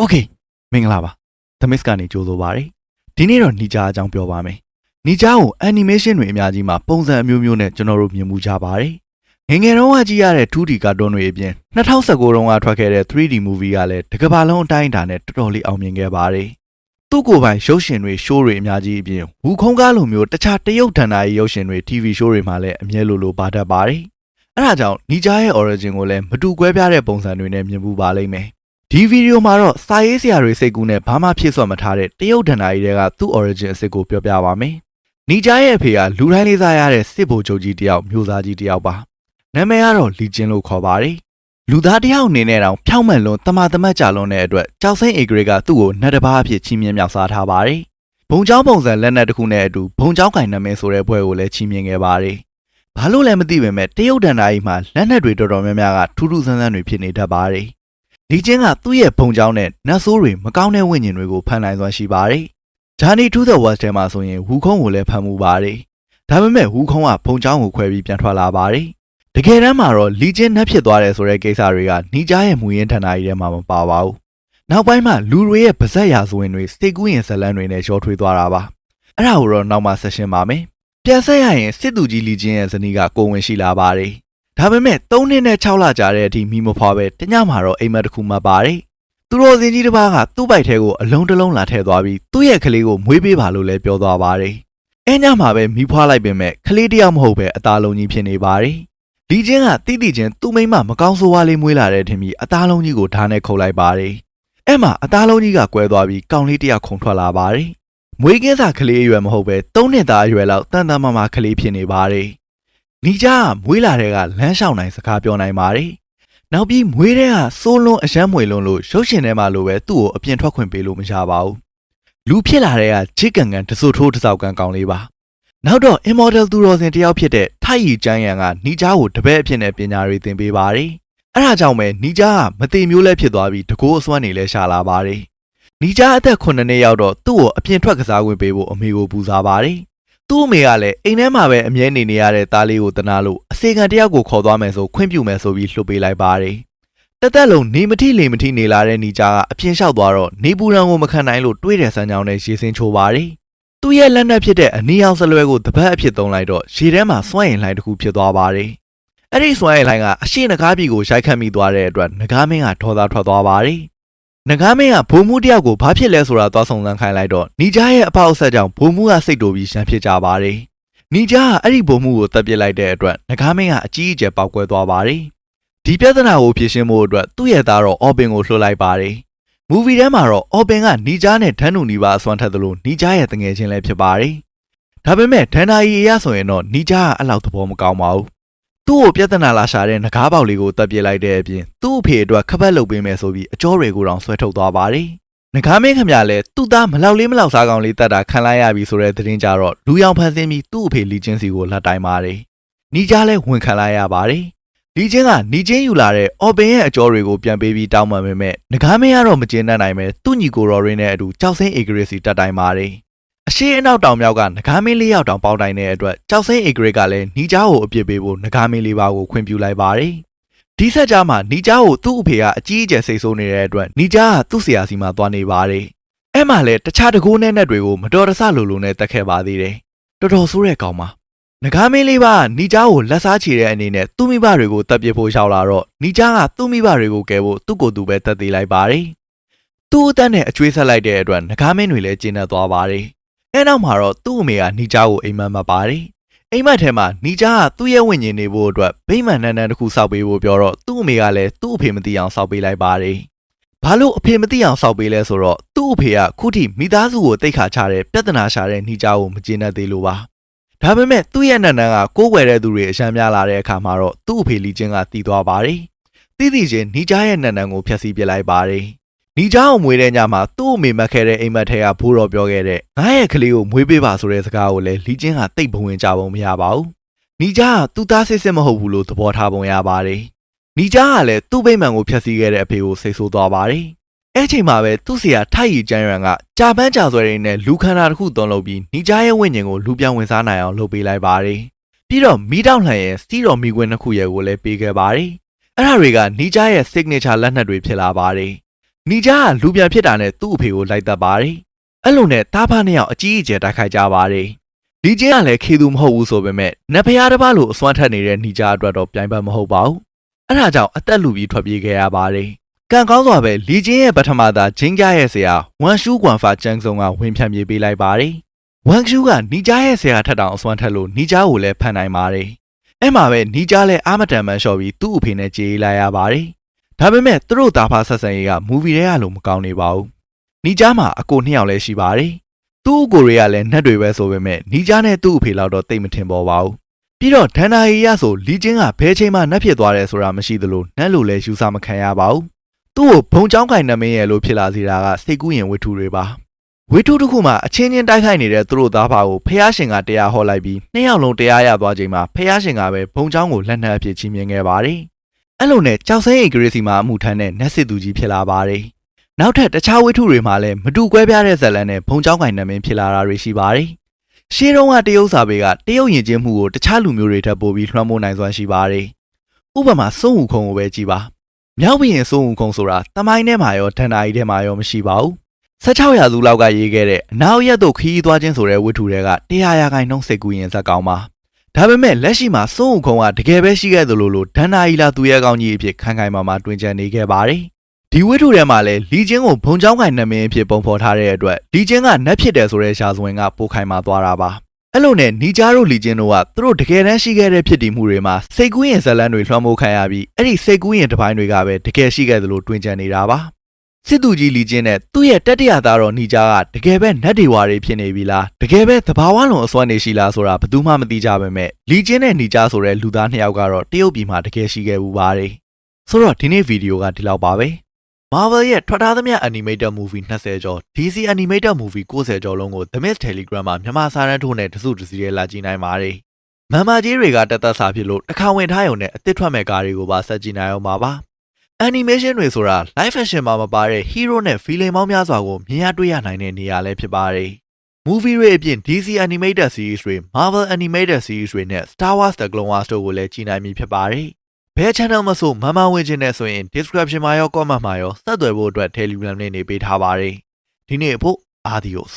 โอเคမင်္ဂလာပါသမစ်ကနေကြိုးဆိုပါရယ်ဒီနေ့တော့နီဂျာအကြောင်းပြောပါမယ်နီဂျာကိုအန်နီမေးရှင်းတွေအများကြီးမှာပုံစံအမျိုးမျိုးနဲ့ကျွန်တော်တို့မြင်မှုကြပါရယ်ငယ်ငယ်တုန်းကကြည့်ရတဲ့ 2D ကာတွန်းတွေအပြင်2019တုန်းကထွက်ခဲ့တဲ့ 3D movie ကလည်းတစ်ကမ္ဘာလုံးအတိုင်းအတာနဲ့တော်တော်လေးအောင်မြင်ခဲ့ပါရယ်သူ့ကိုယ်ပိုင်ရုပ်ရှင်တွေ show တွေအများကြီးအပြင်ဝူခုံးကားလိုမျိုးတခြားတရုတ်ဒဏ္ဍာရီရုပ်ရှင်တွေ TV show တွေမှာလည်းအမြဲလိုလိုပါတတ်ပါရယ်အဲ့ဒါကြောင့်နီဂျာရဲ့ origin ကိုလည်းမတူကွဲပြားတဲ့ပုံစံတွေနဲ့မြင်မှုပါလိမ့်မယ် ဒီဗီဒီယိုမှာတော့စာရေးဆရာတွေစိတ်ကူးနဲ့ဘာမှဖြစ်စွက်မထားတဲ့တရုတ်ဒဏ္ဍာရီတွေကသူ့ origin အစစ်ကိုပြောပြပါမယ်။နီဂျာရဲ့အဖေကလူတိုင်းလေးစားရတဲ့စစ်ဗိုလ်ချုပ်ကြီးတယောက်မျိုးသားကြီးတယောက်ပါ။နာမည်ကတော့လီကျင်းလို့ခေါ်ပါတယ်။လူသားတယောက်အနေနဲ့တောင်ဖြောင့်မတ်လွန်တမာတမတ်ကြလွန်တဲ့အတွက်ကြောက်စိမ့်အေဂရေကသူ့ကိုနှက်တစ်ပါးအဖြစ်ချီးမြှင့်မြောက်စားထားပါတယ်။ဘုံเจ้าပုံစံလက်နက်တစ်ခုနဲ့အတူဘုံเจ้าကင်နာမည်ဆိုတဲ့ဘွဲကိုလည်းချီးမြှင့်ခဲ့ပါတယ်။ဘာလို့လဲမသိပေမဲ့တရုတ်ဒဏ္ဍာရီမှာလက်နက်တွေတော်တော်များများကထူးထူးဆန်းဆန်းတွေဖြစ်နေတတ်ပါတယ်။ လီကျင်းကသူ့ရဲ့ဘုံကြောင်းနဲ့နတ်ဆိုးတွေမကောင်းတဲ့ဝိညာဉ်တွေကိုဖန်နိုင်စွမ်းရှိပါတယ်။ Journey to the West ထဲမှာဆိုရင်ဝူခုံးကိုလည်းဖန်မှုပါတယ်။ဒါပေမဲ့ဝူခုံးကဘုံကြောင်းကိုခွဲပြီးပြန်ထွက်လာပါတယ်။တကယ်တမ်းမှာတော့လီကျင်းနှက်ဖြစ်သွားတယ်ဆိုတဲ့ကိစ္စတွေကနီဂျာရဲ့မူရင်းဌာနကြီးထဲမှာမပါပါဘူး။နောက်ပိုင်းမှာလူတွေရဲ့ဗဇက်ရာဇဝင်တွေစိတ်ကူးရင်ဇလန်းတွေနဲ့ရောထွေးသွားတာပါ။အဲ့ဒါကိုတော့နောက်မှဆက်ရှင်းပါမယ်။ပြန်ဆက်ရရင်စစ်သူကြီးလီကျင်းရဲ့ဇနီးကကိုဝင်ရှိလာပါတယ်။ ဒါပေမဲ့3နှစ်နဲ့6လကြာတဲ့အထိမိမဖွာပဲတညမှာတော့အိမ်မက်တစ်ခုမှပါတယ်။သူတော်စင်ကြီးတစ်ပါးကသူ့ပိုက်ထဲကိုအလုံးတစ်လုံးလာထည့်သွားပြီးသူ့ရဲ့ကလေးကိုမွေးပေးပါလို့လည်းပြောသွားပါတယ်။အဲညမှာပဲမိဖွာလိုက်ပေမဲ့ကလေးတစ်ယောက်မဟုတ်ပဲအသားလုံးကြီးဖြစ်နေပါတယ်။ဒီချင်းကတိတိချင်းသူ့မိန်းမမကောင်းဆိုးဝါးလေးမွေးလာတဲ့ထင်ပြီးအသားလုံးကြီးကိုဓာတ်နဲ့ခုတ်လိုက်ပါတယ်။အဲ့မှာအသားလုံးကြီးကကွဲသွားပြီးကောင်လေးတစ်ယောက်ခုန်ထွက်လာပါတယ်။မွေးကင်းစာကလေးအရွယ်မဟုတ်ပဲ3နှစ်သားအရွယ်လောက်တန်တန်မာမာကလေးဖြစ်နေပါတယ်။ နီဂျာကမွေးလာတဲ့ကလမ်းလျှောက်နိုင်စကားပြောနိုင်ပါတယ်။နောက်ပြီးမွေးတဲ့ကစိုးလွန်းအယမ်းမွေလွန်းလို့ရုပ်ရှင်ထဲမှာလိုပဲသူ့ကိုအပြင်ထွက်ခွင့်ပေးလို့မရပါဘူး။လူဖြစ်လာတဲ့ကဂျစ်ကန်ကန်တဆူထိုးတစောက်ကန်ကောင်းလေးပါ။နောက်တော့ immortal သူတော်စင်တယောက်ဖြစ်တဲ့ထိုက်ရီကျန်းရန်ကနီဂျာကိုတပည့်အဖြစ်နဲ့ပညာတွေသင်ပေးပါတယ်။အဲ့ဒါကြောင့်ပဲနီဂျာကမတိမျိုးလဲဖြစ်သွားပြီးတကိုးအစွမ်းနေလဲရှာလာပါတယ်။နီဂျာအသက်9နှစ်ရောက်တော့သူ့ကိုအပြင်ထွက်ကစားခွင့်ပေးဖို့အမေကိုပူဇော်ပါတယ်။ သူ့အမေကလည်းအိမ်ထဲမှာပဲအမြဲနေနေရတဲ့သားလေးကိုတနာလို့အစေခံတယောက်ကိုခေါ်သွားမယ်ဆိုခွင့်ပြုမယ်ဆိုပြီးလှုပ်ပေးလိုက်ပါတယ်။တက်တက်လုံးနေမထိလေမထိနေလာတဲ့နီဂျာကအပြင်လျှောက်သွားတော့နေပူရန်ကိုမခံနိုင်လို့တွေးတယ်ဆန်းချောင်းနဲ့ရေစင်းချိုးပါတယ်။သူ့ရဲ့လက်နက်ဖြစ်တဲ့အနီအောင်စလွဲကိုတပတ်အဖြစ်သုံးလိုက်တော့ရေထဲမှာစွန့်ရင်လှိုင်းတစ်ခုဖြစ်သွားပါတယ်။အဲ့ဒီစွန့်ရင်လှိုင်းကအရှိနဂါးပြည်ကိုရိုက်ခတ်မိသွားတဲ့အတွက်နဂါးမင်းကထောသားထွက်သွားပါတယ်။ နဂါးမင်းကဘိုးမှုတယောက်ကိုဘာဖြစ်လဲဆိုတာသွားဆောင်စမ်းခိုင်းလိုက်တော့နီဂျာရဲ့အပေါက်အဆက်ကြောင့်ဘိုးမှုကစိတ်တူပြီးရန်ဖြစ်ကြပါတယ်။နီဂျာကအဲ့ဒီဘိုးမှုကိုတပ်ပစ်လိုက်တဲ့အတွက်နဂါးမင်းကအကြီးအကျယ်ပေါက်ကွဲသွားပါတယ်။ဒီပြဿနာကိုဖြေရှင်းဖို့အတွက်သူ့ရဲ့သားတော့အော်ပင်ကိုလှုပ်လိုက်ပါတယ်။မူဗီထဲမှာတော့အော်ပင်ကနီဂျာနဲ့ဒန်းနူနီပါအစွမ်းထက်သလိုနီဂျာရဲ့တငယ်ချင်းလည်းဖြစ်ပါတယ်။ဒါပေမဲ့ဒန်နာရီအရဆိုရင်တော့နီဂျာကအဲ့လောက်သဘောမကောင်းပါဘူး။ သူ့ကိုပြဿနာလာရှာတဲ့ငကားပေါက်လေးကိုတပ်ပစ်လိုက်တဲ့အပြင်သူ့အဖေအတွက်ခပတ်လုပ်ပေးမယ်ဆိုပြီးအကျော်တွေကိုတောင်ဆွဲထုတ်သွားပါတယ်။ငကားမင်းခမရလည်းသူ့သားမလောက်လေးမလောက်စားကောင်လေးတတ်တာခံလိုက်ရပြီဆိုတဲ့သတင်းကြတော့လူရောင်ဖန်ဆင်းပြီးသူ့အဖေလီချင်းစီကိုလက်တိုင်းပါတယ်။နီဂျာလည်းဝန်ခံလိုက်ရပါတယ်။လီချင်းကနီချင်းယူလာတဲ့အော်ပင်ရဲ့အကျော်တွေကိုပြန်ပေးပြီးတောင်းပန်ပေမဲ့ငကားမင်းကတော့မကျေနပ်နိုင်ပဲသူ့ညီကိုတော်ရင်းနဲ့အတူကြောက်စိမ့်အေဂရစီတက်တိုင်းပါတယ်။ အရှိအနောက်တောင်မြောက်ကနဂါမင်းလေးယောက်တောင်ပေါင်းတိုင်းတဲ့အတွက်ကြောက်စိမ့်အေဂရစ်ကလည်းနီဂျာကိုအပြစ်ပေးဖို့နဂါမင်းလေးပါကိုခွင့်ပြုလိုက်ပါတယ်။ဒီဆက်ကြားမှာနီဂျာကိုသူ့အဖေကအကြီးအကျယ်စိတ်ဆိုးနေတဲ့အတွက်နီဂျာကသူ့ဆရာစီမှာသွားနေပါတယ်။အဲ့မှာလည်းတခြားတကိုးနဲ့နဲ့တွေကိုမတော်တဆလိုလိုနဲ့တက်ခဲ့ပါသေးတယ်။တော်တော်ဆိုးတဲ့ကောင်ပါ။နဂါမင်းလေးပါကနီဂျာကိုလက်စားချေတဲ့အနေနဲ့သူ့မိဘတွေကိုတပ်ပစ်ဖို့ရောက်လာတော့နီဂျာကသူ့မိဘတွေကိုကယ်ဖို့သူ့ကိုယ်သူပဲတက်သေးလိုက်ပါတယ်။သူ့အသက်နဲ့အကျွေးဆက်လိုက်တဲ့အတွက်နဂါမင်းတွေလည်းကျဉ်းသက်သွားပါတယ်။ အဲနောက်မှာတော့သူ့အမေကနီဂျာကိုအိမ်မက်မှတ်ပါတယ်။အိမ်မက်ထဲမှာနီဂျာကသူ့ရဲ့ဝိညာဉ်နေဖို့အတွက်ဗိမာန်နန်းနန်းတစ်ခုစောက်ပေးဖို့ပြောတော့သူ့အမေကလည်းသူ့အဖေမသိအောင်စောက်ပေးလိုက်ပါတယ်။ဘာလို့အဖေမသိအောင်စောက်ပေးလဲဆိုတော့သူ့အဖေကခုထိမိသားစုကိုတိတ်ခါချတဲ့ပြဿနာရှာတဲ့နီဂျာကိုမကျေနပ်သေးလို့ပါ။ဒါပေမဲ့သူ့ရဲ့နန်းနန်းကကိုးကွယ်တဲ့သူတွေအရှမ်းများလာတဲ့အခါမှာတော့သူ့အဖေလီချင်းကတည်သွားပါတယ်။တိတိချင်းနီဂျာရဲ့နန်းနန်းကိုဖျက်ဆီးပစ်လိုက်ပါတယ်။ နီဂျာကိုမွေးတဲ့ညမှာသူ့အမေမက်ခဲ့တဲ့အိမ်မက်ထဲကဘိုးတော်ပြောခဲ့တဲ့ငါရဲ့ကလေးကိုမွေးပေးပါဆိုတဲ့စကားကိုလည်းလီချင်းကတိတ်ဘဝင်ကြပုံမရပါဘူး။နီဂျာကသူ့သားစစ်စစ်မဟုတ်ဘူးလို့သဘောထားပုံရပါတယ်။နီဂျာကလည်းသူ့ဗိမာန်ကိုဖျက်ဆီးခဲ့တဲ့အဖေကိုစိတ်ဆိုးသွားပါတယ်။အဲ့ချိန်မှာပဲသူ့ဆရာထိုက်ရီကျန်းရန်ကကြာပန်းကြာဆွဲရင်းနဲ့လူခန္ဓာတစ်ခုသွန်လုပ်ပြီးနီဂျာရဲ့ဝိညာဉ်ကိုလူပြောင်းဝင်စားနိုင်အောင်လုပ်ပေးလိုက်ပါတယ်။ပြီးတော့မီးတောက်လှန်ရဲ့စီးတော်မီခွင်းနှစ်ခုရဲ့ကိုလည်းပေးခဲ့ပါတယ်။အဲ့ဒါတွေကနီဂျာရဲ့ signature လက်နက်တွေဖြစ်လာပါတယ်။ နီဂျာကလူပြန်ဖြစ်တာနဲ့သူ့အဖေကိုလိုက်သက်ပါတယ်အဲ့လိုနဲ့တားဖားနှစ်ယောက်အကြီးအကျယ်တိုက်ခိုက်ကြပါတယ်လီကျင်းကလည်းခေသူမဟုတ်ဘူးဆိုပေမဲ့နတ်ဖျားတစ်ပါးလိုအစွမ်းထက်နေတဲ့နီဂျာအတွက်တော့ပြိုင်ပတ်မဟုတ်ပါဘူးအဲ့ဒါကြောင့်အသက်လူပြီးထွက်ပြေးခဲ့ရပါတယ်ကံကောင်းစွာပဲလီကျင်းရဲ့ပထမသားဂျင်းကြရဲ့ဆရာဝမ်ရှူးကွမ်ဖာကျန်းစုံကဝင်ဖြန့်ပြေးပေးလိုက်ပါတယ်ဝမ်ရှူးကနီဂျာရဲ့ဆရာထက်တောင်အစွမ်းထက်လို့နီဂျာကိုလည်းဖန်နိုင်ပါတယ်အဲ့မှာပဲနီဂျာလည်းအာမတန်မှန်လျှော့ပြီးသူ့အဖေနဲ့ကြေးလိုက်ရပါတယ် ဒါပေမဲ့သူတို့သားဖာဆက်ဆံရေးကမူဗီတွေကလို့မကောင်းနေပါဘူးနီဂျာမှာအကိုနှစ်ယောက်လည်းရှိပါတယ်သူ့အကိုတွေကလည်းနှက်တွေပဲဆိုပေမဲ့နီဂျာနဲ့သူ့အဖေလောက်တော့တိတ်မထင်ပေါ်ပါဘူးပြီးတော့ဒန်နာရီရဆိုလီကျင်းကဘဲချိန်မှနှက်ဖြစ်သွားတယ်ဆိုတာမရှိသလိုနှက်လို့လည်းယူဆမခံရပါဘူးသူ့ကိုဘုံချောင်းကင်နမင်းရဲ့လို့ဖြစ်လာစေတာကစိတ်ကူးရင်ဝတ္ထုတွေပါဝတ္ထုတစ်ခုမှအချင်းချင်းတိုက်ခိုက်နေတဲ့သူတို့သားဖာကိုဖះရှင်ကတရားဟောလိုက်ပြီးနှစ်ယောက်လုံးတရားရသွားချိန်မှာဖះရှင်ကပဲဘုံချောင်းကိုလက်နက်အဖြစ်ချီးမြှင့်ခဲ့ပါတယ် အဲ့လိုနဲ့ကြောက်စဲအိတ်ဂရေးစီမှာအမှုထမ်းတဲ့နတ်စစ်သူကြီးဖြစ်လာပါတယ်နောက်ထပ်တခြားဝတ္ထုတွေမှာလည်းမတူကွဲပြားတဲ့ဇာတ်လမ်းနဲ့ဘုံချောင်းကင်နမင်းဖြစ်လာတာတွေရှိပါတယ်ရှေးတုန်းကတရုတ်စာပေကတရုတ်ယဉ်ကျေးမှုကိုတခြားလူမျိုးတွေထပ်ပိုပြီးလွှမ်းမိုးနိုင်စွမ်းရှိပါတယ်ဥပမာစွန့်ဟူခုံကိုပဲကြည်ပါမြောက်ဘရင်စွန့်ဟူခုံဆိုတာတမိုင်းထဲမှာရောဒန်နာရီထဲမှာရောမရှိပါဘူး16ရာစုလောက်ကရေးခဲ့တဲ့အနောက်ရက်တို့ခီးသွားခြင်းဆိုတဲ့ဝတ္ထုတွေကတရားရာခိုင်နှုန်းစိတ်ကူးရင်ဇက်ကောင်းပါ ဒါပေမဲ့လက်ရှိမှာစွန့်ဟူခုံကတကယ်ပဲရှိခဲ့သလိုလိုဒန်နာရီလာသူရဲကောင်းကြီးအဖြစ်ခိုင်ခိုင်မာမာတွင်ကျန်နေခဲ့ပါတယ်ဒီဝတ္ထုထဲမှာလည်းလီချင်းကိုဘုံချောင်းကင်နမင်းအဖြစ်ပုံဖော်ထားတဲ့အတွက်လီချင်းကနတ်ဖြစ်တယ်ဆိုတဲ့ရှားစွင်ကပိုခိုင်မာသွားတာပါအဲ့လိုနဲ့နီဂျာတို့လီချင်းတို့ကသူတို့တကယ်တမ်းရှိခဲ့တဲ့ဖြစ်တည်မှုတွေမှာစိတ်ကူးရင်ဇလန်းတွေလွှမ်းမိုးခံရပြီးအဲ့ဒီစိတ်ကူးရင်တစ်ပိုင်းတွေကပဲတကယ်ရှိခဲ့သလိုတွင်ကျန်နေတာပါ စစ်သူကြီးလီချင်းနဲ့သူ့ရဲ့တတိယသားတော်နီဂျာကတကယ်ပဲနတ်တွေဝါတွေဖြစ်နေပြီလားတကယ်ပဲသဘာဝလုံးအစွမ်းနေရှိလားဆိုတာဘယ်သူမှမသိကြပါမဲ့လီချင်းနဲ့နီဂျာဆိုတဲ့လူသားနှစ်ယောက်ကတော့တရုတ်ပြည်မှာတကယ်ရှိခဲ့ဘူးပါတယ်ဆိုတော့ဒီနေ့ဗီဒီယိုကဒီလောက်ပါပဲ Marvel ရဲ့ထွက်ထားသမျှ animated movie 20ကျော် DC animated movie 90ကျော်လုံးကို The Mist Telegram မှာမြန်မာစာတန်းထိုးနဲ့တစုတစည်းရဲလာကြည့်နိုင်ပါတယ်။မန်မာကြီးတွေကတက်သက်စာဖြစ်လို့တစ်ခါဝင်ထားရုံနဲ့အစ်စ်ထွက်မဲ့ကားတွေကိုပါဆက်ကြည့်နိုင်အောင်ပါပါ။ animation တွေဆိုတာ live action မှာမပါတဲ့ hero နဲ့ villain ပေါင်းများစွာကိုမြင်ရတွေ့ရနိုင်တဲ့နေရာလည်းဖြစ်ပါတယ်။ movie တွေအပြင် DC animated series တွေ Marvel animated series တွေနဲ့ Star Wars The Clone Wars တို့ကိုလည်းကြည့်နိုင်ပြီဖြစ်ပါတယ်။ဘယ် channel မဆိုမမဝင်ခြင်းနဲ့ဆိုရင် description မှာရော comment မှာရောဆက်သွယ်ဖို့အတွက် Telegram နဲ့နေပေးထားပါတယ်ဒီနေ့အဖို့ adios